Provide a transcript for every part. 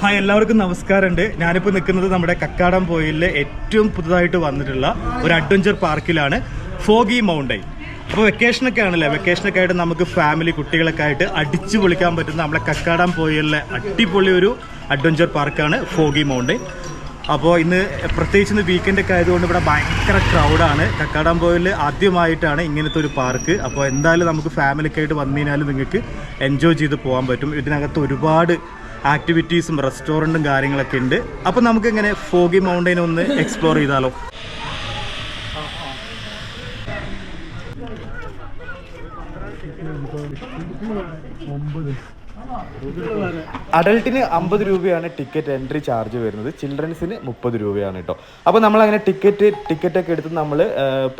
Hi എല്ലാവർക്കും നമസ്കാരമുണ്ട്. ഞാനിപ്പോൾ നിൽക്കുന്നത് നമ്മുടെ കക്കാടം പോയിലെ ഏറ്റവും പുതുതായിട്ട് വന്നിട്ടുള്ള ഒരു അഡ്വഞ്ചർ പാർക്കിലാണ് ഫോഗി മൗണ്ടൈൻ. അപ്പോൾ വെക്കേഷനൊക്കെ ആണല്ലേ? വെക്കേഷനൊക്കെ ആയിട്ട് നമുക്ക് ഫാമിലി കുട്ടികളൊക്കെ ആയിട്ട് അടിച്ചു പൊളിക്കാൻ പറ്റുന്ന നമ്മുടെ കക്കാടം പോയിലെ അടിപൊളി ഒരു അഡ്വഞ്ചർ പാർക്കാണ് ഫോഗി മൗണ്ടൈൻ. അപ്പോൾ ഇന്ന് പ്രത്യേകിച്ച് ഇന്ന് വീക്കെൻഡ് ഒക്കെ ആയതുകൊണ്ട് ഇവിടെ ഭയങ്കര ക്രൗഡാണ് കക്കാടംപോയിൽ ആദ്യമായിട്ടാണ് ഇങ്ങനത്തെ ഒരു പാർക്ക് അപ്പോൾ എന്തായാലും നമുക്ക് ഫാമിലിയൊക്കെ ആയിട്ട് വന്നു കഴിഞ്ഞാൽ നിങ്ങൾക്ക് എൻജോയ് ചെയ്ത് പോകാൻ പറ്റും. ഇതിനകത്ത് ഒരുപാട് ആക്ടിവിറ്റീസും റെസ്റ്റോറന്റും കാര്യങ്ങളൊക്കെ ഉണ്ട്. അപ്പോൾ നമുക്ക് ഇങ്ങനെ ഫോഗി മൗണ്ടൈൻ ഒന്ന് എക്സ്പ്ലോർ ചെയ്താലോ. അഡൾട്ടിന് അമ്പത് രൂപയാണ് ടിക്കറ്റ് എൻട്രി ചാർജ് വരുന്നത്. ചിൽഡ്രൻസിന് മുപ്പത് രൂപയാണ് കേട്ടോ അപ്പോൾ നമ്മൾ അങ്ങനെ ടിക്കറ്റ് ടിക്കറ്റ് ഒക്കെ എടുത്ത് നമ്മൾ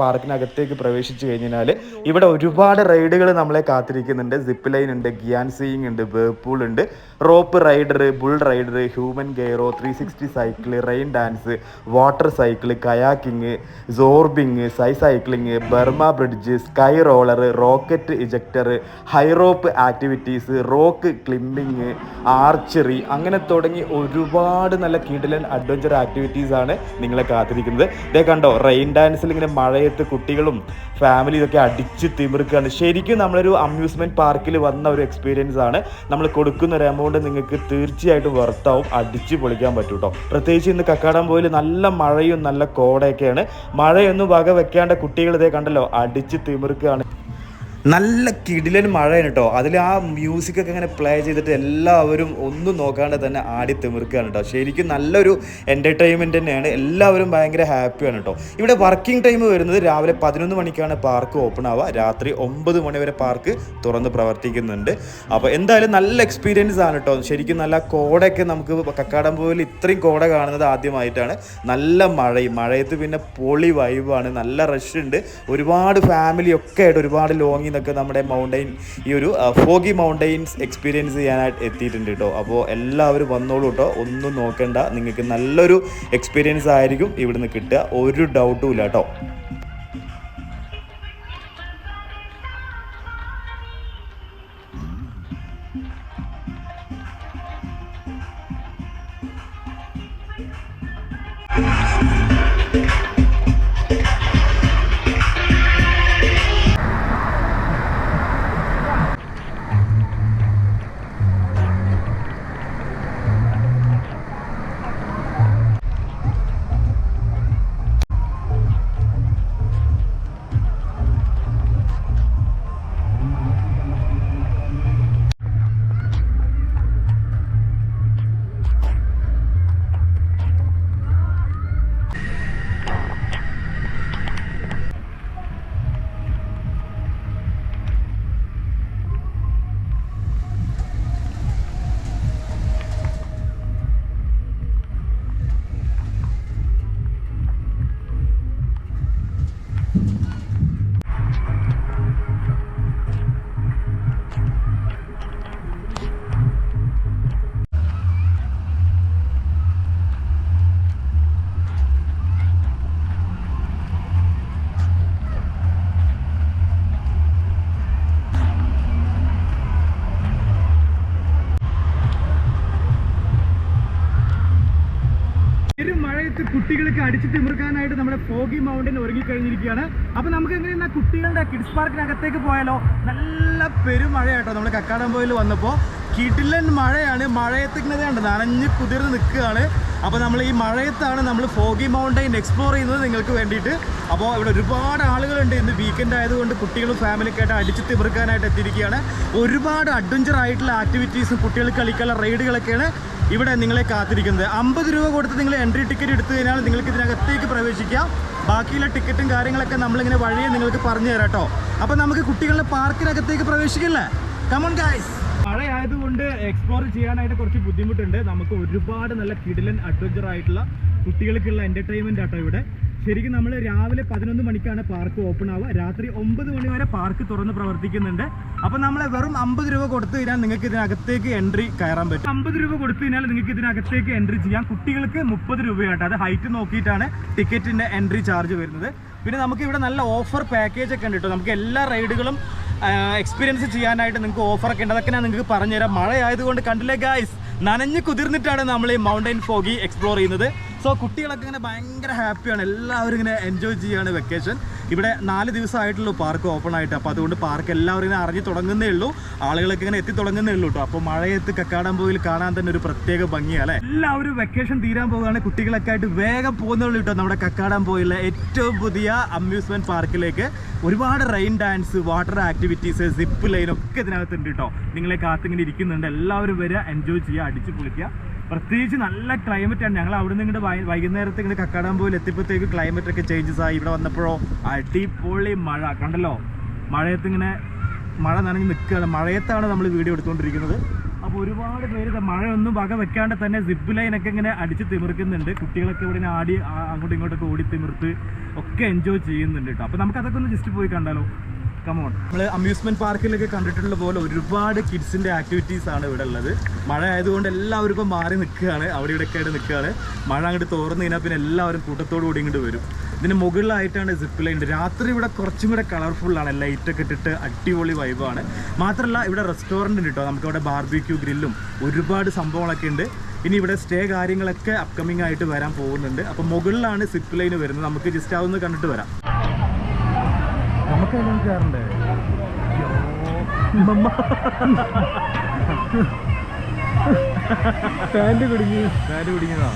പാർക്കിനകത്തേക്ക് പ്രവേശിച്ചു കഴിഞ്ഞാൽ ഇവിടെ ഒരുപാട് റൈഡുകൾ നമ്മളെ കാത്തിരിക്കുന്നുണ്ട്. സിപ്പ് ലൈൻ ഉണ്ട് ഗിയാൻ സീയിങ് ഉണ്ട് വേർപൂൾ ഉണ്ട്. Rope rider bull rider human gyro three sixty cycle rain dance water cycle kayaking zorbing സൈ cycling Burma bridge sky roller rocket ejector high rope activities rock climbing archery അങ്ങനെ തുടങ്ങി ഒരുപാട് നല്ല കിടിലൻ അഡ്വഞ്ചർ ആക്ടിവിറ്റീസ് ആണ് നിങ്ങളെ കാത്തിരിക്കുന്നത്. ഇതേ കണ്ടോ റെയിൻ ഡാൻസിൽ ഇങ്ങനെ മഴയത്ത് കുട്ടികളും ഫാമിലി ഇതൊക്കെ അടിച്ച് തിമിർക്കുകയാണ് ശരിക്കും നമ്മളൊരു അമ്യൂസ്മെന്റ് പാർക്കിൽ വന്ന ഒരു എക്സ്പീരിയൻസ് ആണ്. നമ്മൾ കൊടുക്കുന്ന ഒരു എമൗണ്ട് നിങ്ങൾക്ക് തീർച്ചയായിട്ടും വർത്താവും അടിച്ച് പൊളിക്കാൻ പറ്റും കേട്ടോ പ്രത്യേകിച്ച് ഇന്ന് കക്കാടം പോയിൽ നല്ല മഴയും നല്ല കോടയൊക്കെയാണ്. മഴയൊന്നും വക വെക്കാണ്ട് കുട്ടികൾ ഇതേ കണ്ടല്ലോ അടിച്ച് തിമിർക്കുകയാണ് നല്ല കിടിലൻ മഴയാണ് കേട്ടോ അതിൽ ആ മ്യൂസിക് ഒക്കെ ഇങ്ങനെ പ്ലേ ചെയ്തിട്ട് എല്ലാവരും ഒന്നും നോക്കാണ്ട് തന്നെ ആടി തിമിർക്കുകയാണ് കേട്ടോ ശരിക്കും നല്ലൊരു എന്റർടൈൻമെന്റ് തന്നെയാണ്. എല്ലാവരും ഭയങ്കര ഹാപ്പിയാണ് കേട്ടോ ഇവിടെ വർക്കിംഗ് ടൈം വരുന്നത് രാവിലെ പതിനൊന്ന് മണിക്കാണ് പാർക്ക് ഓപ്പൺ ആവുക. രാത്രി ഒമ്പത് മണി വരെ പാർക്ക് തുറന്ന് പ്രവർത്തിക്കുന്നുണ്ട്. അപ്പോൾ എന്തായാലും നല്ല എക്സ്പീരിയൻസ് ആണ് കേട്ടോ ശരിക്കും നല്ല കോടയൊക്കെ നമുക്ക് കക്കാടം പോയിൽ ഇത്രയും കോട കാണുന്നത് ആദ്യമായിട്ടാണ്. നല്ല മഴയും മഴയത്ത് പിന്നെ പൊളി വൈബാണ് നല്ല റഷ് ഉണ്ട്. ഒരുപാട് ഫാമിലി ഒക്കെ ആയിട്ട് ഒരുപാട് ലോങ്ങിൽ നിന്നൊക്കെ നമ്മുടെ മൗണ്ടൈൻ ഈ ഒരു ഫോഗി മൗണ്ടൈൻസ് എക്സ്പീരിയൻസ് ചെയ്യാനായിട്ട് എത്തിയിട്ടുണ്ട് കേട്ടോ അപ്പോൾ എല്ലാവരും വന്നോളൂ കേട്ടോ ഒന്നും നോക്കേണ്ട. നിങ്ങൾക്ക് നല്ലൊരു എക്സ്പീരിയൻസ് ആയിരിക്കും ഇവിടുന്ന് കിട്ടുക. ഒരു ഡൗട്ടും ഇല്ല കേട്ടോ അടിച്ചു തിമിർക്കാനായിട്ട് നമ്മുടെ ഫോഗി മൗണ്ടൻ ഒരുങ്ങിക്കഴിഞ്ഞിരിക്കുകയാണ്. അപ്പൊ നമുക്ക് എങ്ങനെയാണ് കുട്ടികളുടെ കിഡ്സ് പാർക്കിനകത്തേക്ക് പോയാലോ? നല്ല പെരുമഴയാട്ടോ. നമ്മൾ കക്കാടംപോയിൽ വന്നപ്പോൾ കിടിലൻ മഴയാണ്. മഴയത്ത് ഇങ്ങനെ കണ്ട് നനഞ്ഞ് കുതിർന്ന് നിൽക്കുകയാണ്. അപ്പോൾ നമ്മൾ ഈ മഴയത്താണ് നമ്മൾ ഫോഗി മൗണ്ടൈൻ എക്സ്പ്ലോർ ചെയ്യുന്നത് നിങ്ങൾക്ക് വേണ്ടിയിട്ട്. അപ്പോൾ ഇവിടെ ഒരുപാട് ആളുകളുണ്ട് ഇന്ന് വീക്കെൻഡ് ആയതുകൊണ്ട് കുട്ടികളും ഫാമിലിയൊക്കെ ആയിട്ട് അടിച്ച് തിമിർക്കാനായിട്ട് എത്തിയിരിക്കുകയാണ്. ഒരുപാട് അഡ്വഞ്ചർ ആയിട്ടുള്ള ആക്ടിവിറ്റീസും കുട്ടികൾ കളിക്കാനുള്ള റൈഡുകളൊക്കെയാണ് ഇവിടെ നിങ്ങളെ കാത്തിരിക്കുന്നത്. അമ്പത് രൂപ കൊടുത്ത് നിങ്ങൾ എൻട്രി ടിക്കറ്റ് എടുത്തു കഴിഞ്ഞാൽ നിങ്ങൾക്ക് ഇതിനകത്തേക്ക് പ്രവേശിക്കാം. ബാക്കിയുള്ള ടിക്കറ്റും കാര്യങ്ങളൊക്കെ നമ്മളിങ്ങനെ വഴിയെ നിങ്ങൾക്ക് പറഞ്ഞു തരാം കേട്ടോ. അപ്പോൾ നമുക്ക് കുട്ടികളുടെ പാർക്കിനകത്തേക്ക് പ്രവേശിക്കില്ലേ? കമൺ ഗായ്സ് മഴയായതുകൊണ്ട് എക്സ്പ്ലോർ ചെയ്യാനായിട്ട് കുറച്ച് ബുദ്ധിമുട്ടുണ്ട്. നമുക്ക് ഒരുപാട് നല്ല കിടിലൻ അഡ്വഞ്ചർ ആയിട്ടുള്ള കുട്ടികൾക്കുള്ള എന്റർടൈൻമെന്റ് ആട്ടോ ഇവിടെ. ശരിക്കും നമ്മൾ രാവിലെ പതിനൊന്ന് മണിക്കാണ് പാർക്ക് ഓപ്പൺ ആവുക. രാത്രി ഒമ്പത് മണി വരെ പാർക്ക് തുറന്ന് പ്രവർത്തിക്കുന്നുണ്ട്. അപ്പോൾ നമ്മൾ വെറും അമ്പത് രൂപ കൊടുത്തു കഴിഞ്ഞാൽ നിങ്ങൾക്ക് ഇതിനകത്തേക്ക് എൻട്രി കയറാൻ പറ്റും. അമ്പത് രൂപ കൊടുത്തു കഴിഞ്ഞാൽ നിങ്ങൾക്ക് ഇതിനകത്തേക്ക് എൻട്രി ചെയ്യാം. കുട്ടികൾക്ക് മുപ്പത് രൂപയാട്ടോ. അത് ഹൈറ്റ് നോക്കിയിട്ടാണ് ടിക്കറ്റിന്റെ എൻട്രി ചാർജ് വരുന്നത്. പിന്നെ നമുക്ക് ഇവിടെ നല്ല ഓഫർ പാക്കേജ് ഒക്കെ ഉണ്ട് കേട്ടോ. നമുക്ക് എല്ലാ റൈഡുകളും എക്സ്പീരിയൻസ് ചെയ്യാനായിട്ട് നിങ്ങൾക്ക് ഓഫറൊക്കെ ഉണ്ട്. അതൊക്കെ ഞാൻ നിങ്ങൾക്ക് പറഞ്ഞുതരാം. മഴ ആയതുകൊണ്ട് കണ്ടില്ലേ ഗായ്സ് നനഞ്ഞ് കുതിർന്നിട്ടാണ് നമ്മൾ ഈ മൗണ്ടൈൻ ഫോഗി എക്സ്പ്ലോർ ചെയ്യുന്നത്. സോ കുട്ടികളൊക്കെ ഇങ്ങനെ ഭയങ്കര ഹാപ്പിയാണ്. എല്ലാവരും ഇങ്ങനെ എൻജോയ് ചെയ്യുകയാണ് വെക്കേഷൻ ഇവിടെ നാല് ദിവസമായിട്ടുള്ളൂ പാർക്ക് ഓപ്പൺ ആയിട്ട്. അപ്പോൾ അതുകൊണ്ട് പാർക്ക് എല്ലാവരും ഇങ്ങനെ അറിഞ്ഞു തുടങ്ങുന്നേ ഉള്ളൂ. ആളുകളൊക്കെ ഇങ്ങനെ എത്തി തുടങ്ങുന്നേ ഉള്ളൂ കേട്ടോ അപ്പോൾ മഴയത്ത് കക്കാടംപോയിൽ കാണാൻ തന്നെ ഒരു പ്രത്യേക ഭംഗിയാണ് എല്ലാവരും വെക്കേഷൻ തീരാൻ പോകുകയാണ് കുട്ടികളൊക്കെ ആയിട്ട് വേഗം പോകുന്നുള്ളൂ കേട്ടോ നമ്മുടെ കക്കാടംപോയിലെ ഏറ്റവും പുതിയ അമ്യൂസ്മെന്റ് പാർക്കിലേക്ക് ഒരുപാട് rain dance water activities zip line ഒക്കെ ഇതിനകത്തുണ്ട് കേട്ടോ നിങ്ങളെ കാത്തിങ്ങനെ ഇരിക്കുന്നുണ്ട്. എല്ലാവരും വരിക എൻജോയ് ചെയ്യുക അടിച്ച് പൊളിക്കുക പ്രത്യേകിച്ച് നല്ല ക്ലൈമറ്റ് ആണ്. ഞങ്ങൾ അവിടെ നിന്ന് ഇങ്ങോട്ട് വൈകുന്നേരത്തെ ഇങ്ങോട്ട് കക്കാടംപോയിൽ എത്തിയപ്പോഴത്തേക്ക് ക്ലൈമറ്റ് ഒക്കെ ചേഞ്ചസ് ആയി. ഇവിടെ വന്നപ്പോഴോ അടിപൊളി മഴ. കണ്ടല്ലോ? മഴയത്ത് ഇങ്ങനെ മഴ നനഞ്ഞ് നിൽക്കുകയാണ്. മഴയത്താണ് നമ്മൾ വീഡിയോ എടുത്തുകൊണ്ടിരിക്കുന്നത്. അപ്പോൾ ഒരുപാട് പേര് മഴയൊന്നും വക വെക്കാണ്ട് തന്നെ സിപ്പ് ലൈനൊക്കെ ഇങ്ങനെ അടിച്ച് തിമിർക്കുന്നുണ്ട്. കുട്ടികളൊക്കെ ഇവിടെ ഇങ്ങനെ ആടി അങ്ങോട്ടും ഇങ്ങോട്ടൊക്കെ ഓടി തിമിർത്ത് ഒക്കെ എൻജോയ് ചെയ്യുന്നുണ്ട് കേട്ടോ അപ്പോൾ നമുക്കതൊക്കെ ഒന്ന് ജസ്റ്റ് പോയി കണ്ടാലോ? കമോൺ നമ്മൾ അമ്യൂസ്മെന്റ് പാർക്കിലൊക്കെ കണ്ടിട്ടുള്ള പോലെ ഒരുപാട് കിഡ്സിന്റെ ആക്ടിവിറ്റീസ് ആണ് ഇവിടെ ഉള്ളത്. മഴ ആയതുകൊണ്ട് എല്ലാവരും ഇപ്പം മാറി നിൽക്കുകയാണ്. അവിടെ ഇവിടെ ആയിട്ട് നിൽക്കുകയാണ്. മഴ അങ്ങോട്ട് തോർന്നു കഴിഞ്ഞാൽ പിന്നെ എല്ലാവരും കൂട്ടത്തോടു കൂടി ഇങ്ങോട്ട് വരും. ഇതിന് മുകളിലായിട്ടാണ് സിപ്പ് ലൈൻ രാത്രി ഇവിടെ കുറച്ചും കൂടെ കളർഫുള്ളാണ് ലൈറ്റൊക്കെ ഇട്ടിട്ട് അടിപൊളി വൈബാണ് മാത്രമല്ല ഇവിടെ റെസ്റ്റോറന്റ് ഉണ്ട് കേട്ടോ നമുക്ക് ഇവിടെ ബാർബിക്യൂ ഗ്രില്ലും ഒരുപാട് സംഭവങ്ങളൊക്കെ ഉണ്ട്. ഇനി ഇവിടെ സ്റ്റേ കാര്യങ്ങളൊക്കെ അപ്കമിംഗ് ആയിട്ട് വരാൻ പോകുന്നുണ്ട്. അപ്പോൾ മുകളിലാണ് സിപ്പ് ലൈൻ വരുന്നത്. നമുക്ക് ജസ്റ്റ് അതൊന്ന് കണ്ടിട്ട് വരാം. നമുക്ക് അതിലും കയറണ്ടേ പാന്റ് കുടുങ്ങി. പാന്റ് കുടുങ്ങിയതാ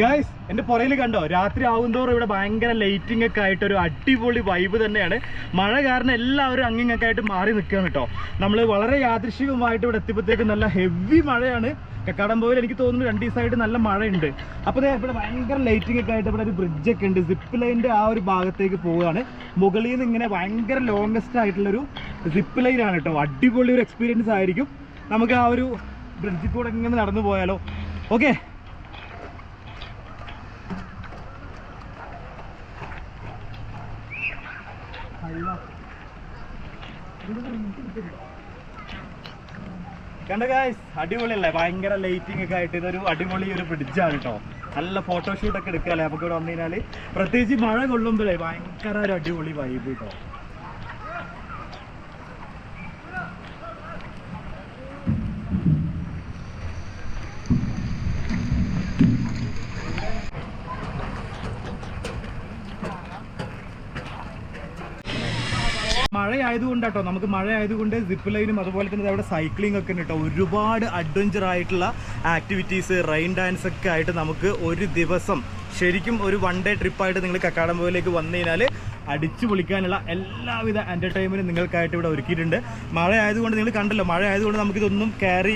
ഗായ്സ് എന്റെ പുറയിൽ കണ്ടോ? രാത്രി ആവുന്തോറും ഇവിടെ ഭയങ്കര ലൈറ്റിംഗ് ഒക്കെ ആയിട്ട് ഒരു അടിപൊളി വൈബ് തന്നെയാണ്. മഴ കാരണം എല്ലാവരും അങ്ങിങ്ങൊക്കെ ആയിട്ട് മാറി നിൽക്കുകയാണ് കേട്ടോ. നമ്മൾ വളരെ യാദൃശികമായിട്ട് ഇവിടെ എത്തിയപ്പോഴത്തേക്ക് നല്ല ഹെവി മഴയാണ്. കക്കാടംപോയിൽ എനിക്ക് തോന്നുന്നു രണ്ട് ദിവസമായിട്ട് നല്ല മഴയുണ്ട്. അപ്പോൾ ഇവിടെ ഭയങ്കര ലൈറ്റിംഗ് ഒക്കെ ആയിട്ട് ഇവിടെ ഒരു ബ്രിഡ്ജ് ഒക്കെ ഉണ്ട്. സിപ്പ് ലൈന്റെ ആ ഒരു ഭാഗത്തേക്ക് പോവുകയാണ്. മുകളിൽ നിന്ന് ഇങ്ങനെ ഭയങ്കര ലോങ്സ്റ്റ് ആയിട്ടുള്ളൊരു സിപ്പ് ലൈനാണ് കേട്ടോ. അടിപൊളി ഒരു എക്സ്പീരിയൻസ് ആയിരിക്കും. നമുക്ക് ആ ഒരു ബ്രിഡ്ജിൽ കൂടെ ഇങ്ങനെ നടന്നു പോയാലോ. ഓക്കെ കണ്ട ഗായ്സ് അടിപൊളിയല്ലേ? ഭയങ്കര ലൈറ്റിംഗ് ഒക്കെ ആയിട്ട് ഇതൊരു അടിപൊളി ഒരു ബ്രിഡ്ജാണ് കേട്ടോ നല്ല ഫോട്ടോഷൂട്ടൊക്കെ എടുക്കാല്ലേ? നമുക്ക് ഇവിടെ വന്നു കഴിഞ്ഞാൽ. പ്രത്യേകിച്ച് മഴ കൊള്ളുമ്പോഴേ ഭയങ്കര ഒരു അടിപൊളി വൈബ് കേട്ടോ മഴ ആയതുകൊണ്ട് കേട്ടോ നമുക്ക് മഴ ആയതുകൊണ്ട് സിപ്പ് ലൈനും അതുപോലെ തന്നെ അവിടെ സൈക്ലിംഗ് ഒക്കെ ഉണ്ട് കേട്ടോ ഒരുപാട് അഡ്വഞ്ചർ ആയിട്ടുള്ള ആക്ടിവിറ്റീസ് റെയിൻ ഡാൻസ് ഒക്കെ ആയിട്ട് നമുക്ക് ഒരു ദിവസം ശരിക്കും ഒരു വൺ ഡേ ട്രിപ്പായിട്ട് നിങ്ങൾ കക്കാടംപോയിലേക്ക് വന്നു കഴിഞ്ഞാൽ അടിച്ചു പൊളിക്കാനുള്ള എല്ലാവിധ എന്റർടൈൻമെന്റും നിങ്ങൾക്കായിട്ട് ഇവിടെ ഒരുക്കിയിട്ടുണ്ട്. മഴ ആയതുകൊണ്ട് നിങ്ങൾ കണ്ടല്ലോ മഴ ആയതുകൊണ്ട് നമുക്കിതൊന്നും ക്യാരി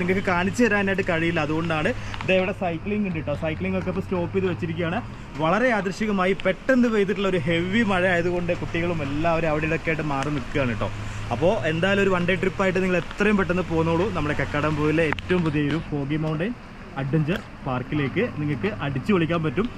നിങ്ങൾക്ക് കാണിച്ചു തരാനായിട്ട് കഴിയില്ല. അതുകൊണ്ടാണ് ഇതേ ഇവിടെ സൈക്ലിംഗ് ഉണ്ട് കേട്ടോ സൈക്ലിംഗ് ഒക്കെ ഇപ്പോൾ സ്റ്റോപ്പ് ചെയ്ത് വെച്ചിരിക്കുകയാണ്. വളരെ യാദൃശികമായി പെട്ടെന്ന് പെയ്തിട്ടുള്ള ഒരു ഹെവി മഴ ആയതുകൊണ്ട് കുട്ടികളും എല്ലാവരും അവിടെ ഇടയ്ക്ക് ആയിട്ട് മാറി നിൽക്കുകയാണ് കേട്ടോ അപ്പോൾ എന്തായാലും ഒരു വൺ ഡേ ട്രിപ്പായിട്ട് നിങ്ങൾ എത്രയും പെട്ടെന്ന് പോന്നോളൂ. നമ്മുടെ കക്കാടംപോയിലെ ഏറ്റവും പുതിയൊരു ഫോഗി മൗണ്ടൻ അഡ്വഞ്ചർ പാർക്കിലേക്ക് നിങ്ങൾക്ക് അടിച്ചു വിളിക്കാൻ പറ്റും.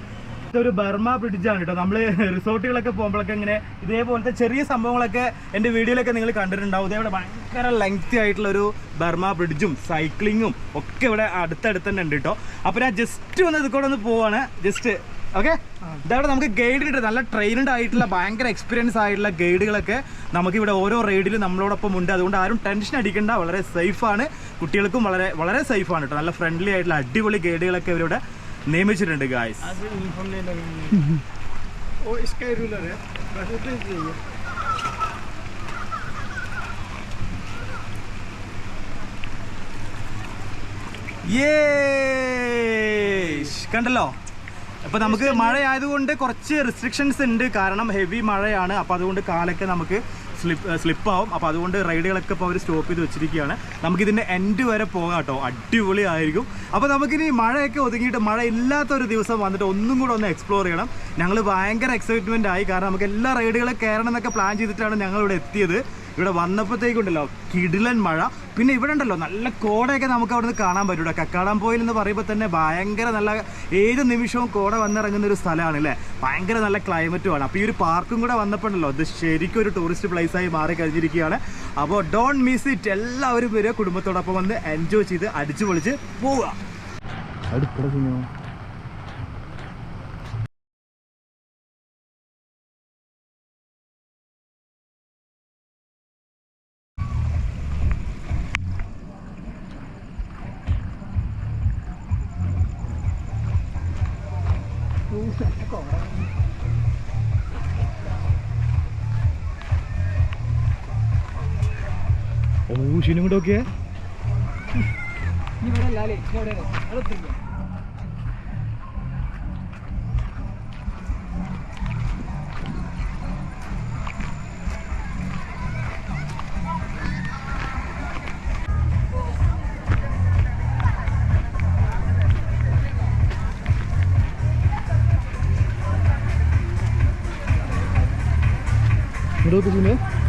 ഇതൊരു ബർമ ബ്രിഡ്ജാണ് കേട്ടോ നമ്മൾ റിസോർട്ടുകളൊക്കെ പോകുമ്പോഴൊക്കെ ഇങ്ങനെ ഇതേപോലത്തെ ചെറിയ സംഭവങ്ങളൊക്കെ എന്റെ വീഡിയോയിലൊക്കെ നിങ്ങൾ കണ്ടിട്ടുണ്ടാവും. ഇതേവിടെ ഭയങ്കര ലെങ്തി ആയിട്ടുള്ള ഒരു ബർമ ബ്രിഡ്ജും സൈക്ലിങ്ങും ഒക്കെ ഇവിടെ അടുത്തടുത്ത് തന്നെ ഉണ്ട് കേട്ടോ അപ്പോൾ ഞാൻ ജസ്റ്റ് ഒന്ന് ഇത് ഒന്ന് പോവാണ്. ജസ്റ്റ് ഓക്കെ ഇതവിടെ നമുക്ക് ഗൈഡ് കിട്ടും നല്ല ട്രെയിൻഡ് ആയിട്ടുള്ള ഭയങ്കര എക്സ്പീരിയൻസ് ആയിട്ടുള്ള ഗൈഡുകളൊക്കെ നമുക്ക് ഇവിടെ ഓരോ റൈഡിലും നമ്മളോടൊപ്പം ഉണ്ട്. അതുകൊണ്ട് ആരും ടെൻഷൻ അടിക്കേണ്ട. വളരെ സേഫാണ് കുട്ടികൾക്കും വളരെ വളരെ സേഫാണ് കേട്ടോ നല്ല ഫ്രണ്ട്ലി ആയിട്ടുള്ള അടിപൊളി ഗൈഡുകളൊക്കെ ഇവരിവിടെ നിയമിച്ചിട്ടുണ്ട് ഗായ്സ് കണ്ടല്ലോ? അപ്പൊ നമുക്ക് മഴയായതുകൊണ്ട് കുറച്ച് റെസ്ട്രിക്ഷൻസ് ഉണ്ട്. കാരണം ഹെവി മഴയാണ്. അപ്പൊ അതുകൊണ്ട് കാലൊക്കെ നമുക്ക് സ്ലിപ്പ് സ്ലിപ്പ് ആവും. അപ്പൊ അതുകൊണ്ട് റൈഡുകളൊക്കെ ഇപ്പോൾ അവർ സ്റ്റോപ്പ് ചെയ്ത് വെച്ചിരിക്കുകയാണ്. നമുക്ക് ഇതിന്റെ എൻഡ് വരെ പോകാം കേട്ടോ. അടിപൊളി ആയിരിക്കും. അപ്പൊ നമുക്കിനി മഴയൊക്കെ ഒതുങ്ങിയിട്ട് മഴ ഇല്ലാത്ത ഒരു ദിവസം വന്നിട്ട് ഒന്നും കൂടെ ഒന്ന് എക്സ്പ്ലോർ ചെയ്യണം. ഞങ്ങൾ ഭയങ്കര എക്സൈറ്റ്മെന്റ് ആയി. കാരണം നമുക്ക് എല്ലാ റൈഡുകളും കയറണം എന്നൊക്കെ പ്ലാൻ ചെയ്തിട്ടാണ് ഞങ്ങൾ ഇവിടെ എത്തിയത്. ഇവിടെ വന്നപ്പോഴത്തേക്കുണ്ടല്ലോ കിടിലൻ മഴ. പിന്നെ ഇവിടെ ഉണ്ടല്ലോ നല്ല കോടയൊക്കെ നമുക്ക് അവിടെ നിന്ന് കാണാൻ പറ്റൂടെ. കക്കാടം പോയിൽ എന്ന് പറയുമ്പോൾ തന്നെ ഭയങ്കര നല്ല ഏത് നിമിഷവും കോട വന്നിറങ്ങുന്ന ഒരു സ്ഥലമാണ് അല്ലേ? ഭയങ്കര നല്ല ക്ലൈമറ്റുമാണ് അപ്പോൾ ഈ ഒരു പാർക്കും കൂടെ വന്നപ്പോഴല്ലോ ഇത് ശരിക്കും ഒരു ടൂറിസ്റ്റ് പ്ലേസ് ആയി മാറി കഴിഞ്ഞിരിക്കുകയാണ്. അപ്പോൾ ഡോണ്ട് മിസ് ഇറ്റ് എല്ലാവരും വരിക കുടുംബത്തോടൊപ്പം വന്ന് എൻജോയ് ചെയ്ത് അടിച്ചു പൊളിച്ച് പോവുക ഓ ഷിനും കൂടെ നോക്കിയേ. ഇവിടെ हेलो तुम्हें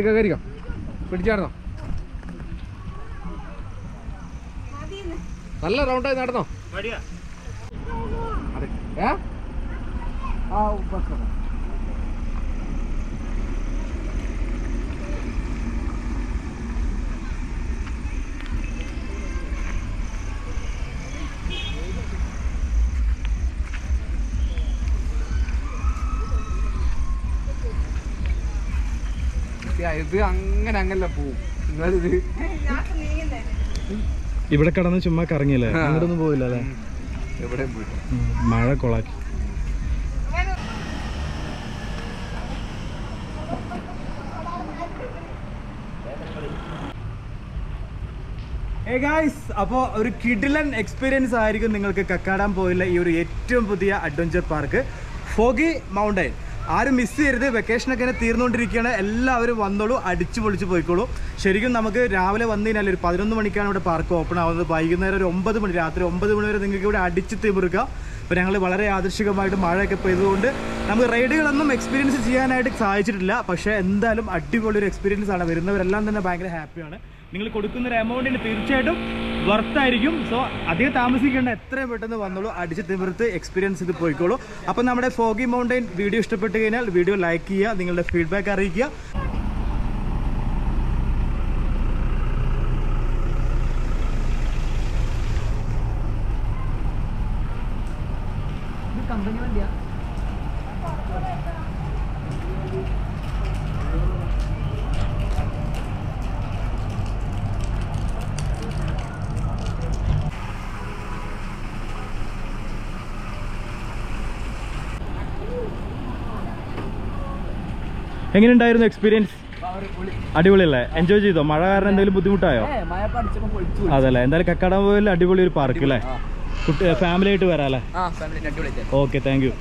കരിക്ക കരിക്ക പിടിച്ചായിരുന്നോ? നല്ല റൗണ്ടായി നടന്നോ? ഏ? ആ ബസ് ഇത് അങ്ങനെ അങ്ങനല്ല പോവും നിങ്ങളിത് ഇവിടെ കിടന്ന് ചുമ്മാ കറങ്ങിയല്ലേ? അങ്ങോട്ടൊന്നും പോയില്ല അല്ലേ എവിടെയും പോയിട്ട്? മഴ കൊളാക്കി. അപ്പോൾ ഒരു കിഡിലൻ എക്സ്പീരിയൻസ് ആയിരിക്കും നിങ്ങൾക്ക് കക്കാടാൻ പോയില്ല ഈ ഒരു ഏറ്റവും പുതിയ അഡ്വഞ്ചർ പാർക്ക് ഫോഗി മൗണ്ടൈൻ ആരും മിസ് ചെയ്യരുത്. വെക്കേഷനൊക്കെ ഇങ്ങനെ തീർന്നുകൊണ്ടിരിക്കുകയാണ്. എല്ലാവരും വന്നോളൂ അടിച്ചു പൊളിച്ച് പോയിക്കോളൂ. ശരിക്കും നമുക്ക് രാവിലെ വന്നു കഴിഞ്ഞാൽ ഒരു പതിനൊന്ന് മണിക്കാണ് ഇവിടെ പാർക്ക് ഓപ്പൺ ആവുന്നത്. വൈകുന്നേരം ഒരു ഒമ്പത് മണി രാത്രി ഒമ്പത് മണി വരെ നിങ്ങൾക്ക് ഇവിടെ അടിച്ച് തീർക്കാം അപ്പോൾ ഞങ്ങൾ വളരെ ആദർശികമായിട്ട് മഴയൊക്കെ പെയ്തുകൊണ്ട് നമുക്ക് റൈഡുകളൊന്നും എക്സ്പീരിയൻസ് ചെയ്യാനായിട്ട് സാധിച്ചിട്ടില്ല. പക്ഷേ എന്തായാലും അടിപൊളി ഒരു എക്സ്പീരിയൻസ് ആണ്. വരുന്നവരെല്ലാം തന്നെ ഭയങ്കര ഹാപ്പിയാണ് നിങ്ങൾ കൊടുക്കുന്ന ഒരു എമൗണ്ടിന് തീർച്ചയായിട്ടും വർത്തായിരിക്കും സോ അധികം താമസിക്കേണ്ട എത്രയും പെട്ടെന്ന് വന്നോളൂ. അടിച്ച് തിമിർത്ത് എക്സ്പീരിയൻസ് ഇത് പോയിക്കോളൂ. അപ്പം നമ്മുടെ ഫോഗി മൗണ്ടൈൻ വീഡിയോ ഇഷ്ടപ്പെട്ട് കഴിഞ്ഞാൽ വീഡിയോ ലൈക്ക് ചെയ്യുക നിങ്ങളുടെ ഫീഡ്ബാക്ക് അറിയിക്കുക. എങ്ങനെയുണ്ടായിരുന്നു എക്സ്പീരിയൻസ് അടിപൊളിയല്ലേ? എൻജോയ് ചെയ്തോ? മഴ കാരണം എന്തെങ്കിലും ബുദ്ധിമുട്ടായോ? അതല്ലേ. എന്തായാലും കക്കാടം പോയാലും അടിപൊളി ഒരു പാർക്ക് അല്ലേ ഫാമിലി ആയിട്ട് വരാം അല്ലേ ഓക്കെ താങ്ക് യു